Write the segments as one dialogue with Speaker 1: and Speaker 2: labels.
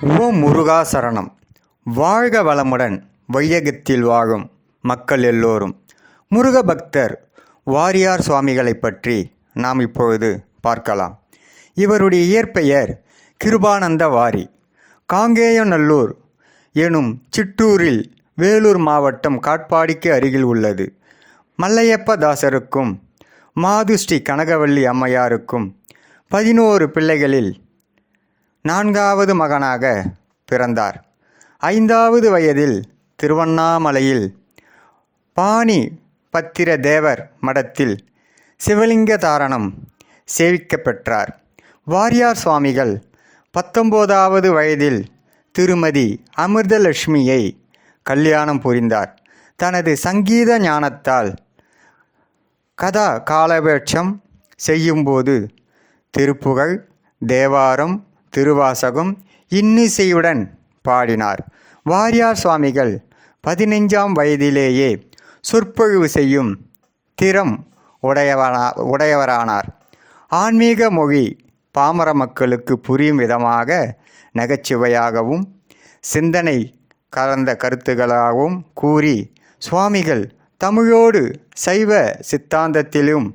Speaker 1: ஓம் முருகா சரணம் வாழ்க வளமுடன் வையகத்தில் வாழும் மக்கள் எல்லோரும். முருக பக்தர் வாரியார் சுவாமிகளை பற்றி நாம் இப்பொழுது பார்க்கலாம். இவருடைய இயற்பெயர் கிருபானந்த வாரி காங்கேயநல்லூர் எனும் சிற்றூரில் வேலூர் மாவட்டம் காட்பாடிக்கு அருகில் உள்ளது. மல்லையப்ப தாசருக்கும் மாது ஸ்ரீ கனகவல்லி அம்மையாருக்கும் பதினோரு பிள்ளைகளில் நான்காவது மகனாக பிறந்தார். ஐந்தாவது வயதில் திருவண்ணாமலையில் பாணி பத்திர தேவர் மடத்தில் சிவலிங்க தாரணம் சேவிக்கப்பெற்றார். வாரியார் சுவாமிகள் பத்தொம்போதாவது வயதில் திருமதி அமிர்தலட்சுமியை கல்யாணம் புரிந்தார். தனது சங்கீத ஞானத்தால் கதா காலபட்சம் செய்யும்போது திருப்புகழ் தேவாரம் திருவாசகம் இன்னிசையுடன் பாடினார். வாரியார் சுவாமிகள் பதினைஞ்சாம் வயதிலேயே சொற்பொழிவு செய்யும் திறம் உடையவனா உடையவரானார். ஆன்மீக மொழி பாமர மக்களுக்கு புரியும் விதமாக நகைச்சுவையாகவும் சிந்தனை கலந்த கருத்துக்களாகவும் கூறி சுவாமிகள் தமிழோடு சைவ சித்தாந்தத்திலும்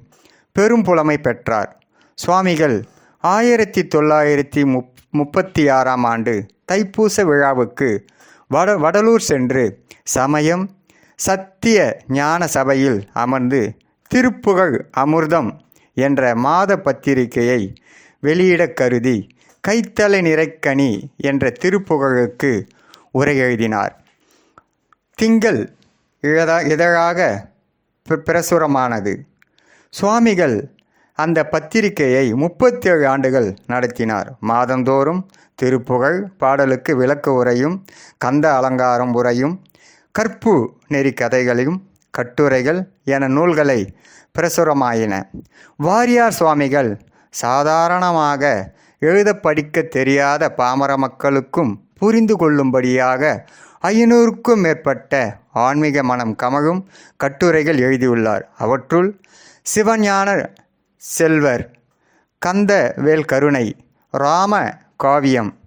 Speaker 1: பெரும் புலமை பெற்றார். சுவாமிகள் ஆயிரத்தி தொள்ளாயிரத்தி முப் முப்பத்தி ஆறாம் ஆண்டு தைப்பூச விழாவுக்கு வட வடலூர் சென்று சமயம் சத்திய ஞான சபையில் அமர்ந்து திருப்புகழ் அமிர்தம் என்ற மாத பத்திரிகையை வெளியிடக் கருதி கைத்தலை நிறைக்கனி என்ற திருப்புகழுக்கு உரை எழுதினார் திங்கள் இழதா இதழாக பிரசுரமானது. சுவாமிகள் அந்த பத்திரிகையை முப்பத்தேழு ஆண்டுகள் நடத்தினார். மாதந்தோறும் திருப்புகழ் பாடலுக்கு விளக்கு உரையும் கந்த அலங்காரம் உரையும் கற்பு நெறி கதைகளையும் கட்டுரைகள் என நூல்களை பிரசுரமாயின. வாரியார் சுவாமிகள் சாதாரணமாக எழுத படிக்க தெரியாத பாமர மக்களுக்கும் புரிந்து கொள்ளும்படியாக ஐநூறுக்கும் மேற்பட்ட ஆன்மீக மனம் கமழும் கட்டுரைகள் எழுதியுள்ளார். அவற்றுள் சிவஞான செல்வர் கந்த வேல்கருணை ராம காவியம்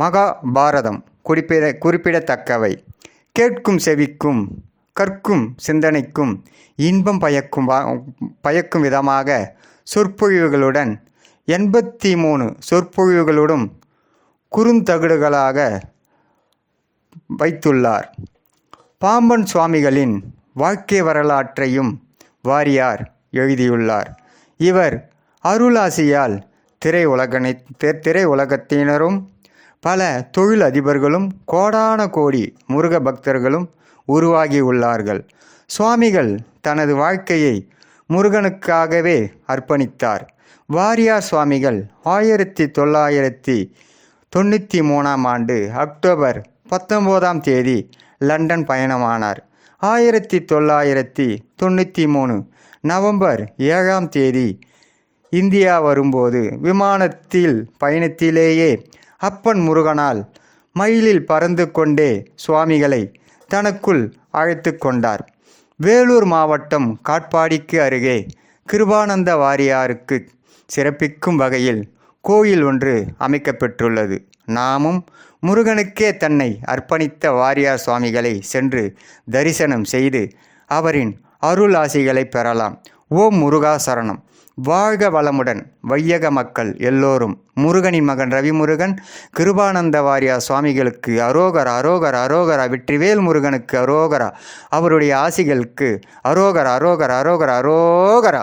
Speaker 1: மகாபாரதம் குறிப்பிட குறிப்பிடத்தக்கவை. கேட்கும் செவிக்கும் கற்கும் சிந்தனைக்கும் இன்பம் பயக்கும் வா- பயக்கும் விதமாக சொற்பொழிவுகளுடன் எண்பத்தி மூணு சொற்பொழிவுகளுடன் குறுந்தகடுகளாக வைத்துள்ளார். பாம்பன் சுவாமிகளின் வாழ்க்கை வரலாற்றையும் வாரியார் எழுதியுள்ளார். இவர் அருளாசியால் திரையுலகனை தெ திரையுலகத்தினரும் பல தொழில் அதிபர்களும் கோடான கோடி முருக பக்தர்களும் உருவாகியுள்ளார்கள். சுவாமிகள் தனது வாழ்க்கையை முருகனுக்காகவே அர்ப்பணித்தார். வாரியார் சுவாமிகள் ஆயிரத்தி தொள்ளாயிரத்தி தொண்ணூற்றி மூணாம் ஆண்டு அக்டோபர் பத்தொம்போதாம் தேதி லண்டன் பயணமானார். ஆயிரத்தி தொள்ளாயிரத்தி தொண்ணூற்றி மூணு நவம்பர் ஏழாம் தேதி இந்தியா வரும்போது விமானத்தில் பயணத்திலேயே அப்பன் முருகனால் மயிலில் பறந்து கொண்டே சுவாமிகளை தனக்குள் அழைத்து கொண்டார். வேலூர் மாவட்டம் காட்பாடிக்கு அருகே கிருபானந்த வாரியாருக்கு சிறப்பிக்கும் வகையில் கோயில் ஒன்று அமைக்கப்பெற்றுள்ளது நாமும் முருகனுக்கே தன்னை அர்ப்பணித்த வாரியார் சுவாமிகளை சென்று தரிசனம் செய்து அவரின் அருள் ஆசிகளை பெறலாம். ஓம் முருகா சரணம். வாழ்க வளமுடன் வையக மக்கள் எல்லோரும். முருகனின் மகன் ரவிமுருகன் கிருபானந்த வாரியார் சுவாமிகளுக்கு அரோகரா அரோகரா அரோகரா வெற்றிவேல் முருகனுக்கு அரோகரா. அவருடைய ஆசிகளுக்கு அரோகரா அரோகரா அரோகரா அரோகரா.